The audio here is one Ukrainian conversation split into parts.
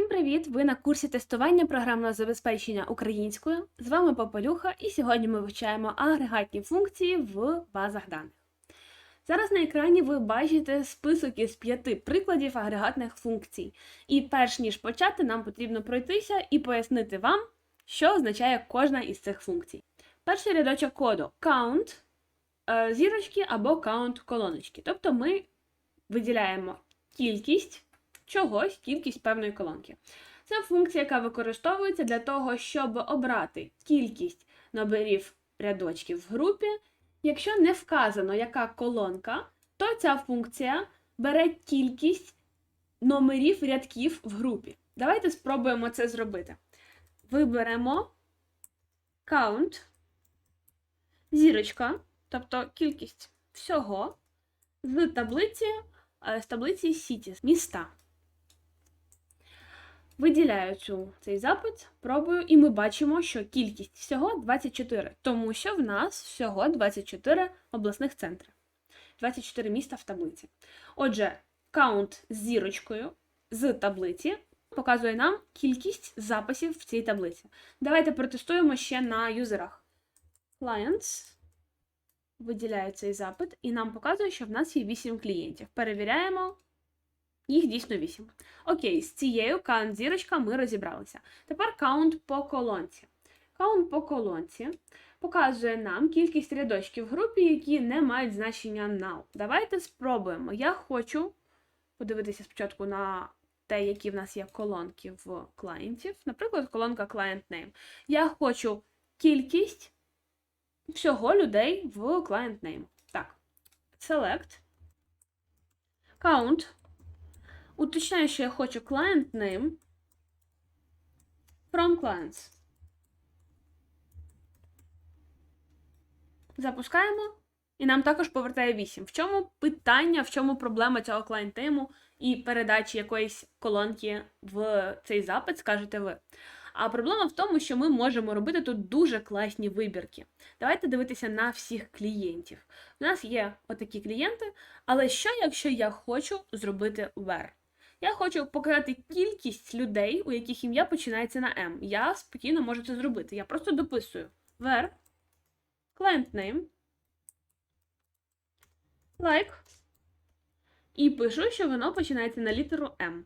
Всім привіт! Ви на курсі тестування програмного забезпечення українською. З вами Попелюха, і сьогодні ми вивчаємо агрегатні функції в базах даних. Зараз на екрані ви бачите список із п'яти прикладів агрегатних функцій. І перш ніж почати, нам потрібно пройтися і пояснити вам, що означає кожна із цих функцій. Перший рядочок коду count е, зірочки або count колоночки. Тобто ми виділяємо кількість чогось, кількість певної колонки. Це функція, яка використовується для того, щоб обрати кількість номерів рядочків в групі. Якщо не вказано, яка колонка, то ця функція бере кількість номерів рядків в групі. Давайте спробуємо це зробити. Виберемо count, зірочка, тобто кількість всього з таблиці, е, з таблиці Cities, міста. Виділяю цю, цей запит, пробую, і ми бачимо, що кількість всього 24, тому що в нас всього 24 обласних центри, 24 міста в таблиці. Отже, каунт з зірочкою з таблиці показує нам кількість записів в цій таблиці. Давайте протестуємо ще на юзерах. Clients виділяє цей запит, і нам показує, що в нас є 8 клієнтів. Перевіряємо. Їх дійсно 8. Окей, з цією count зірочка ми розібралися. Тепер каунт по колонці. Каунт по колонці показує нам кількість рядочків в групі, які не мають значення null. Давайте спробуємо. Я хочу подивитися спочатку на те, які в нас є колонки в клієнтів. Наприклад, колонка Client Name. Я хочу кількість всього людей в Client Name. Так, select, count. Уточняю, що я хочу client name from clients. Запускаємо. І нам також повертає 8. В чому питання, в чому проблема цього name і передачі якоїсь колонки в цей запит, скажете ви. А проблема в тому, що ми можемо робити тут дуже класні вибірки. Давайте дивитися на всіх клієнтів. У нас є отакі клієнти, але що, якщо я хочу зробити where? Я хочу показати кількість людей, у яких ім'я починається на M. Я спокійно можу це зробити. Я просто дописую where client name like і пишу, що воно починається на літеру M.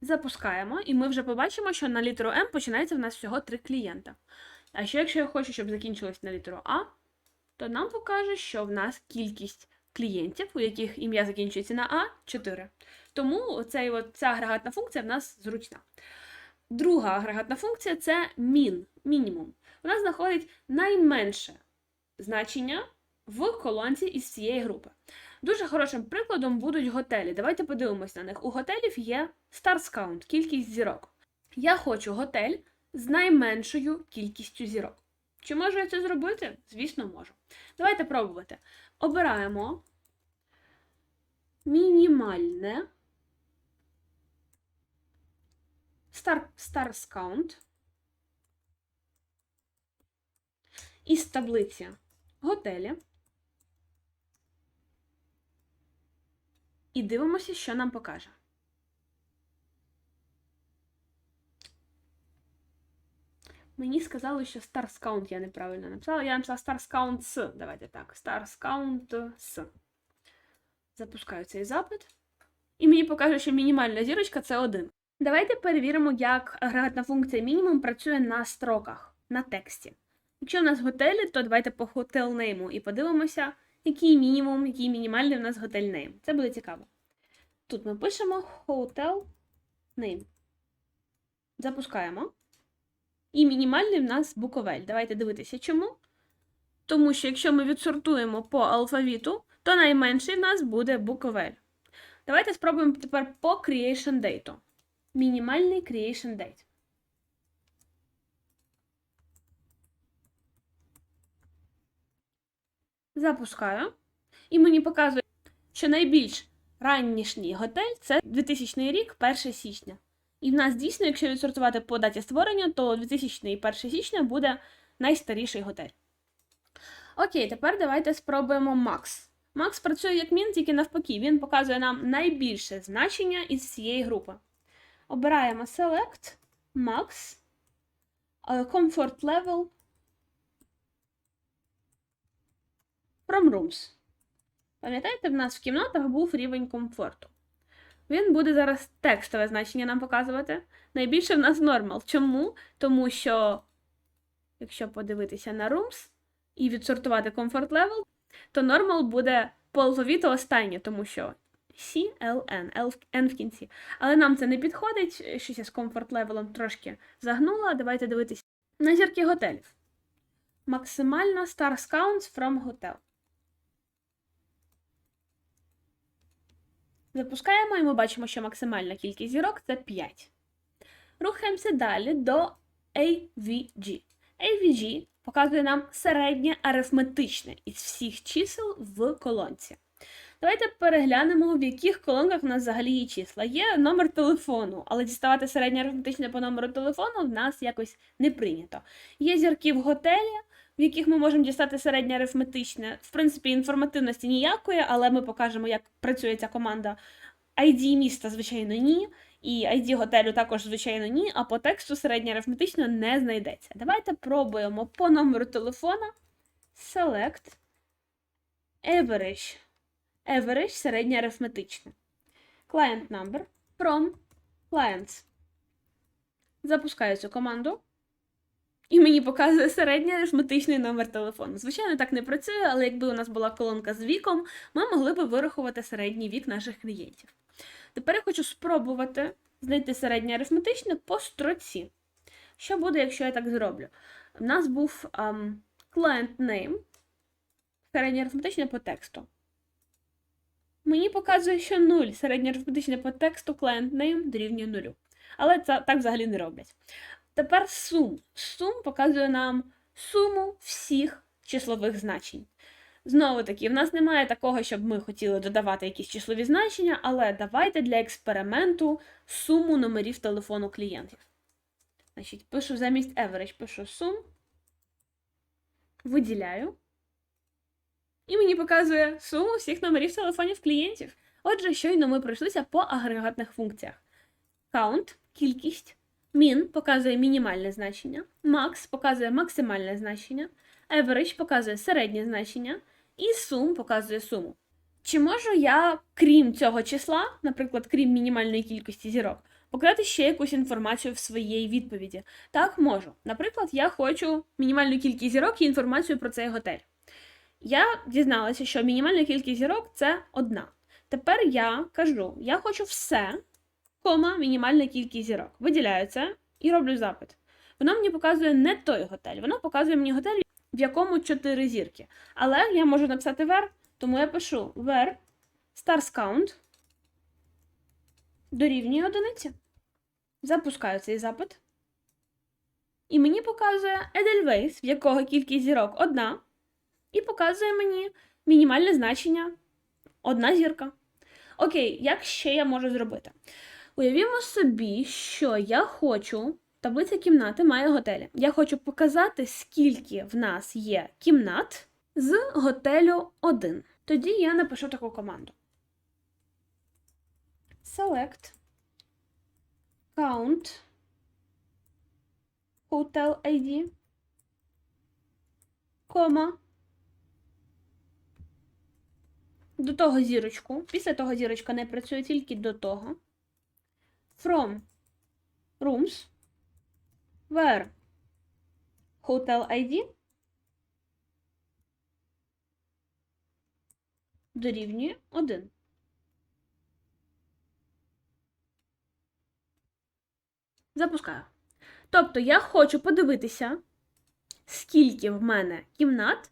Запускаємо, і ми вже побачимо, що на літеру М починається в нас всього три клієнта. А що якщо я хочу, щоб закінчилось на літеру А, то нам покаже, що в нас кількість клієнтів, у яких ім'я закінчується на А, 4. Тому цей, от, ця агрегатна функція в нас зручна. Друга агрегатна функція це min, мінімум. Вона знаходить найменше значення в колонці із цієї групи. Дуже хорошим прикладом будуть готелі. Давайте подивимось на них. У готелів є stars count, кількість зірок. Я хочу готель з найменшою кількістю зірок. Чи можу я це зробити? Звісно, можу. Давайте пробувати. Обираємо мінімальне star, stars count із таблиці готелі. І дивимося, що нам покаже. Мені сказали, що Stars Count я неправильно написала. Я написала Stars Count с. Давайте так. Stars Count с. Запускаю цей запит. І мені покаже, що мінімальна зірочка це 1. Давайте перевіримо, як агрегатна функція мінімум працює на строках, на тексті. Якщо в нас готелі, то давайте по hotel і подивимося, який мінімум, який мінімальний у нас готель name. Це буде цікаво. Тут ми пишемо hotel name. Запускаємо. І мінімальний в нас буковель. Давайте дивитися, чому. Тому що якщо ми відсортуємо по алфавіту, то найменший в нас буде буковель. Давайте спробуємо тепер по creation date. Мінімальний creation date. Запускаю. І мені показує, що найбільш раннішній готель це 2000 рік, 1 січня. І в нас дійсно, якщо відсортувати по даті створення, то 2000 і 1 січня буде найстаріший готель. Окей, тепер давайте спробуємо Max. Max працює як мін, тільки навпаки. Він показує нам найбільше значення із цієї групи. Обираємо Select, Max, е, Comfort Level from Rooms. Пам'ятаєте, в нас в кімнатах був рівень комфорту. Він буде зараз текстове значення нам показувати. Найбільше в нас нормал. Чому? Тому що, якщо подивитися на Rooms і відсортувати Comfort Level, то нормал буде по алфавіту останнє, тому що C, L, N, L, N в кінці. Але нам це не підходить, щось я з комфорт левелом трошки загнула. Давайте дивитися на зірки готелів. Максимальна Stars Counts from Hotel. Запускаємо і ми бачимо, що максимальна кількість зірок це 5. Рухаємося далі до AVG. AVG показує нам середнє арифметичне із всіх чисел в колонці. Давайте переглянемо, в яких колонках у нас взагалі є числа. Є номер телефону, але діставати середнє арифметичне по номеру телефону в нас якось не прийнято. Є зірки в готелі, в яких ми можемо дістати середнє арифметичне. В принципі, інформативності ніякої, але ми покажемо, як працює ця команда. ID міста, звичайно, ні. І ID готелю також, звичайно, ні, а по тексту середнє арифметично не знайдеться. Давайте пробуємо по номеру телефона. Select. Average. Average середнє арифметичне. Client number from clients. Запускаю цю команду. І мені показує середній арифметичний номер телефону. Звичайно, так не працює, але якби у нас була колонка з віком, ми могли би вирахувати середній вік наших клієнтів. Тепер я хочу спробувати знайти середнє арифметичне по строці. Що буде, якщо я так зроблю? У нас був um, client name, середнє арифметичне по тексту. Мені показує, що 0 середнє арифметичне по тексту client name дорівнює 0. Але це так взагалі не роблять. Тепер сум. Сум показує нам суму всіх числових значень. Знову таки, в нас немає такого, щоб ми хотіли додавати якісь числові значення, але давайте для експерименту суму номерів телефону клієнтів. Значить, пишу замість average, пишу сум, виділяю. І мені показує суму всіх номерів телефонів клієнтів. Отже, щойно ми пройшлися по агрегатних функціях. Count – кількість, min показує мінімальне значення, max показує максимальне значення, average показує середнє значення, і sum показує суму. Чи можу я, крім цього числа, наприклад, крім мінімальної кількості зірок, показати ще якусь інформацію в своїй відповіді? Так, можу. Наприклад, я хочу мінімальну кількість зірок і інформацію про цей готель. Я дізналася, що мінімальна кількість зірок це одна. Тепер я кажу: я хочу все, кома, мінімальна кількість зірок. Виділяю це і роблю запит. Воно мені показує не той готель, воно показує мені готель, в якому 4 зірки. Але я можу написати where, тому я пишу where stars count дорівнює одиниці. Запускаю цей запит. І мені показує Edelweiss, в якого кількість зірок одна, і показує мені мінімальне значення одна зірка. Окей, як ще я можу зробити? Уявімо собі, що я хочу. Таблиця кімнати має готелі. Я хочу показати, скільки в нас є кімнат з готелю 1. Тоді я напишу таку команду. Select count hotel ID, кома. До того зірочку. Після того зірочка не працює тільки до того. From rooms where hotel ID дорівнює 1. Запускаю. Тобто я хочу подивитися, скільки в мене кімнат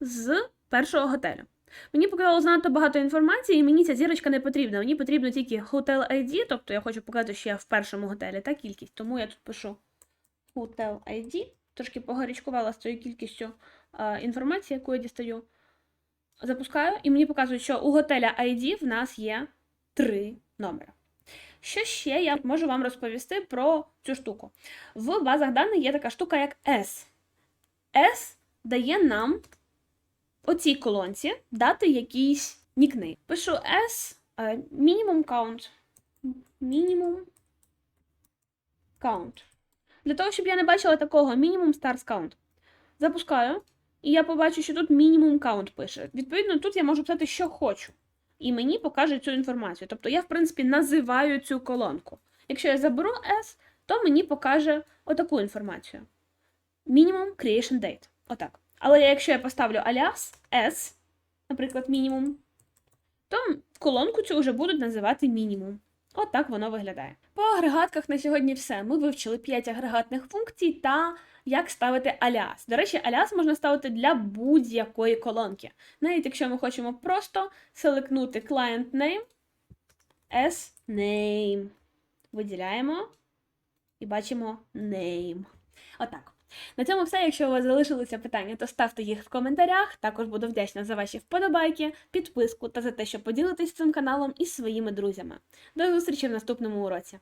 з першого готелю. Мені показало занадто багато інформації, і мені ця зірочка не потрібна. Мені потрібно тільки Hotel ID, тобто я хочу показати, що я в першому готелі та кількість. Тому я тут пишу Hotel ID. Трошки погарячкувала з цією кількістю а, інформації, яку я дістаю. Запускаю, і мені показують, що у готеля ID в нас є три номери. Що ще я можу вам розповісти про цю штуку? В базах даних є така штука, як S. S дає нам оцій колонці дати якийсь нікнейм. Пишу S, е, minimum count. Minimum count. Для того, щоб я не бачила такого minimum stars count. Запускаю, і я побачу, що тут minimum count пише. Відповідно, тут я можу писати, що хочу. І мені покаже цю інформацію. Тобто я, в принципі, називаю цю колонку. Якщо я заберу S, то мені покаже отаку інформацію. Minimum creation date. Отак. Але якщо я поставлю alias S, наприклад, мінімум, то колонку цю вже будуть називати мінімум. От так воно виглядає. По агрегатках на сьогодні все. Ми вивчили 5 агрегатних функцій та як ставити аліас. До речі, аліас можна ставити для будь-якої колонки. Навіть якщо ми хочемо просто селекнути client name, as name. Виділяємо і бачимо name. Отак. На цьому все. Якщо у вас залишилися питання, то ставте їх в коментарях. Також буду вдячна за ваші вподобайки, підписку та за те, що поділитесь цим каналом із своїми друзями. До зустрічі в наступному уроці.